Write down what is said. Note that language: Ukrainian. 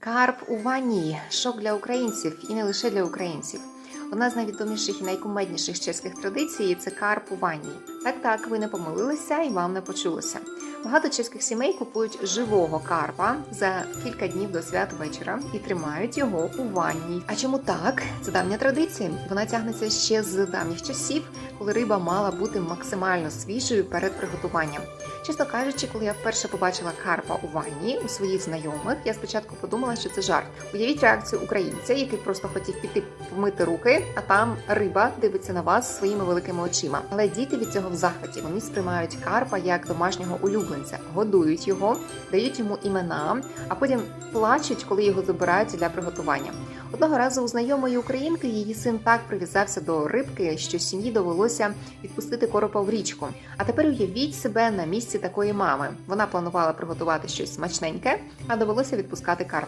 Карп у ванні шок для українців і не лише для українців. Одна з найвідоміших і найкумедніших чеських традицій це карп у ванні. Так, так, ви не помилилися і вам не почулося. Багато чеських сімей купують живого карпа за кілька днів до свят вечора і тримають його у ванні. А чому так? Це давня традиція. Вона тягнеться ще з давніх часів, коли риба мала бути максимально свіжою перед приготуванням. Чесно кажучи, коли я вперше побачила карпа у ванні у своїх знайомих, я спочатку подумала, що це жарт. Уявіть реакцію українця, який просто хотів піти помити руки, а там риба дивиться на вас своїми великими очима. Але діти від цього в захваті. Вони сприймають карпа як домашнього улюбленця, годують його, дають йому імена, а потім плачуть, коли його забирають для приготування. Одного разу у знайомої українки її син так прив'язався до рибки, що сім'ї довелося відпустити коропа в річку. А тепер уявіть себе на місці такої мами. Вона планувала приготувати щось смачненьке, а довелося відпускати карпа.